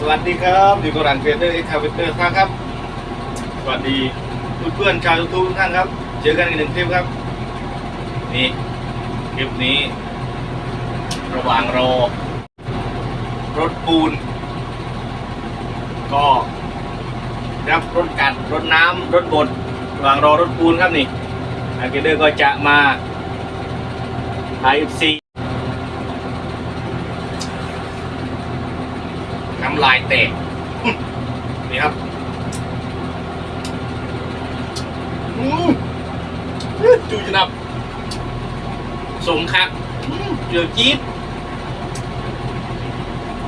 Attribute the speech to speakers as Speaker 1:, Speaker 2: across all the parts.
Speaker 1: สวัสดีครับอยู่กับรันเฟเตอร์เอ็กคาเฟเตอร์ครับ สวัสดีเพื่อนๆชาวยูทูบทุกท่านครับ เจอกันอีกหนึ่งคลิปครับ นี่คลิปนี้ ระหว่างรอ รถปูน ก็รับรถกัดรถน้ำรถบดระหว่างรอรถปูนครับนี่อาร์เกเดอร์ก็จะมาไอเอฟซีำลายแตกนี่ครับอืมจูจนับสมครับเดือดจี๊ด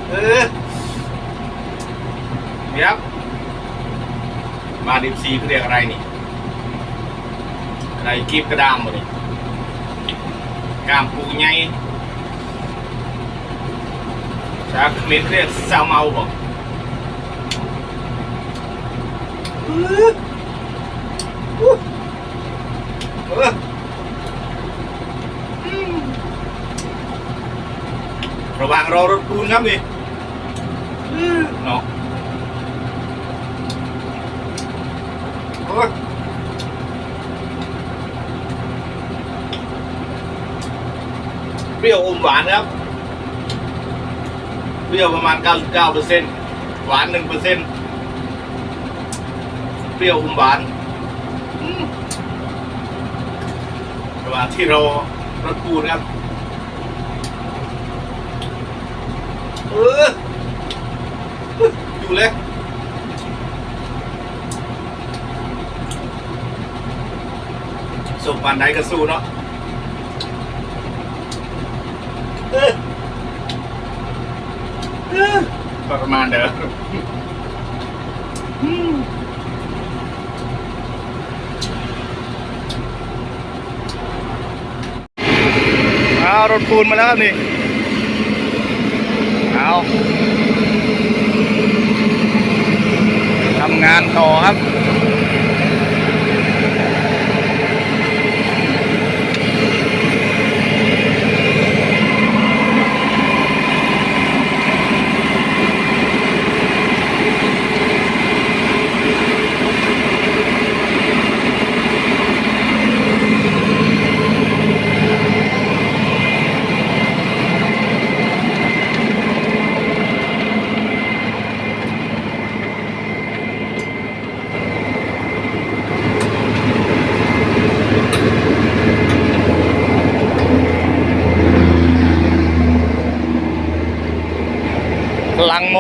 Speaker 1: เออนี่ครับ มาดิมซีเขาเรียกอะไรนี่อะไรกีบกระดามบ่นี่กามปูไงชาเมนเรียกามปูไง รอรถปูนครับนี่อื้อเนาะโอ้ย เปรี้ยวประมาณ 99เปอร์เซ็นต์หวาน1เปอร์เปรี้ยวอมหวานระหว่างที่เรารถปูนครับเอออยู่เลยสุกวันไหนก็สู้เนาะ เออเออ ประมาณเด้ออืมเอารถปูนมาแล้วครับนี่เอาทำงานต่อครับ ลังโม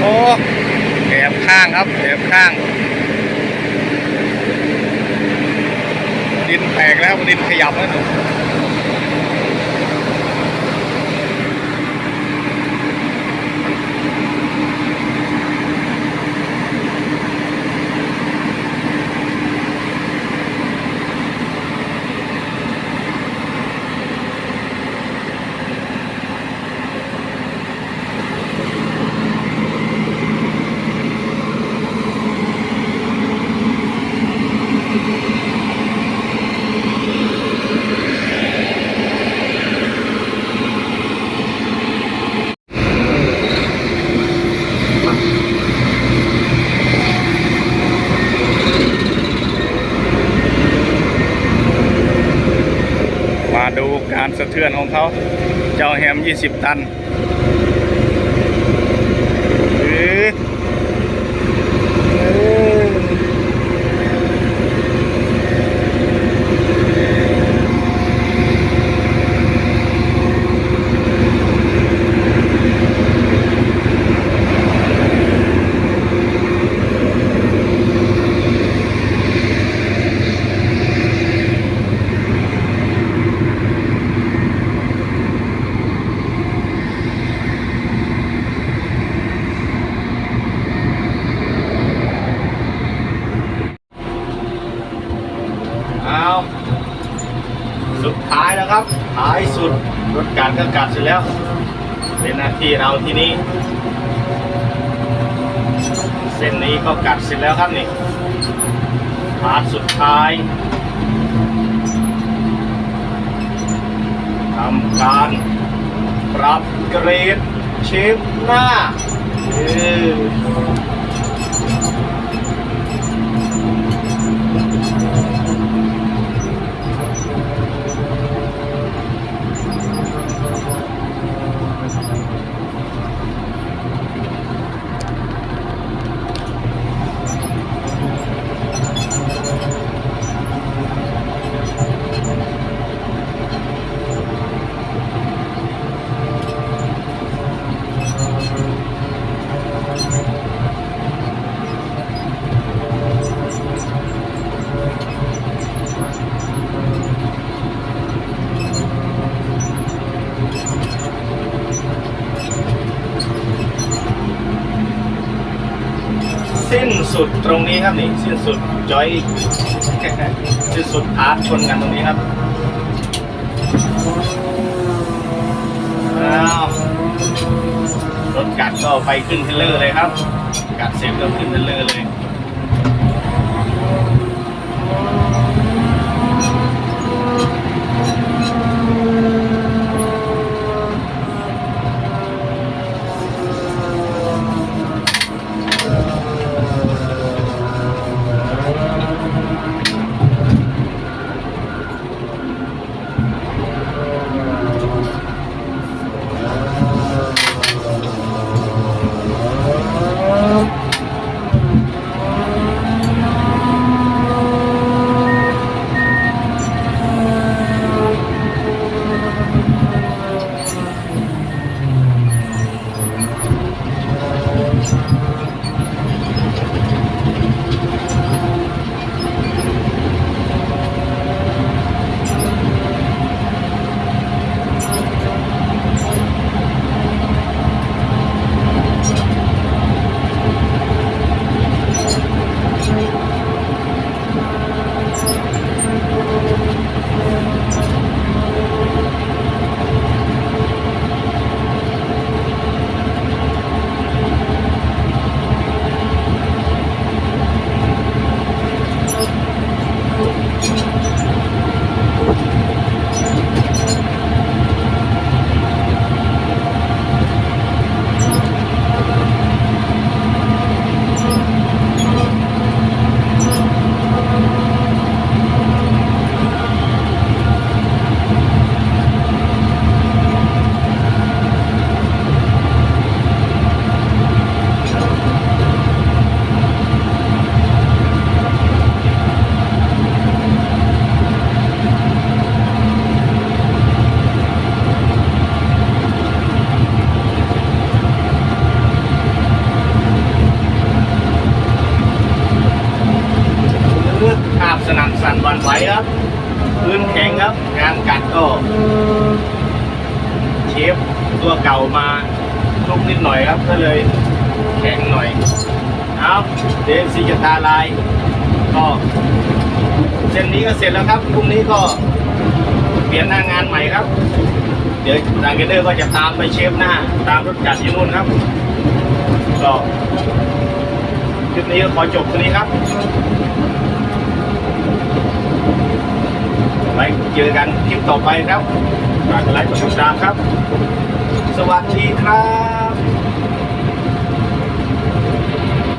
Speaker 1: โอ้แอบข้างครับแอบข้าง ดินแตกแล้วดินขยับแล้วหนูะเทือนของเขาเจ้าแฮม 20 ตันายสุดรถการก็กัดเสร็จแล้ว เป็นหน้าที่เราที่นี้ เส้นนี้ก็กัดเสร็จแล้วครับนี่พาร์ทสุดท้ายทำการปรับเกรดเชฟหน้าเออ สุดตรงนี้ครับนี่สิ้นสุดจอยสิ้นสุดพาร์ทชนกันตรงนี้ครับอ้าวรถกัดก็ไปขึ้นเทรลเลอร์เลยครับ กัดเสร็จก็ขึ้นเทรลเลอร์เลย ฟตัวเก่ามาทุกนิดหน่อยครับ ก็เลยแข็งหน่อยเอาเดฟซีจะตาลายก็เส้นนี้ก็เสร็จแล้วครับพรุ่งนี้ก็เปลี่ยนหน้างานใหม่ครับ เดี๋ยวทางเกเดอร์ก็จะตามไปเชฟหน้า ตามรถจัดที่นู่นครับก็คลิปนี้ก็ขอจบตรงนี้ครับไว้เจอกันคลิปต่อไปครับ ฝากกดไลค์กดติดตามครับ สวัสดีครับ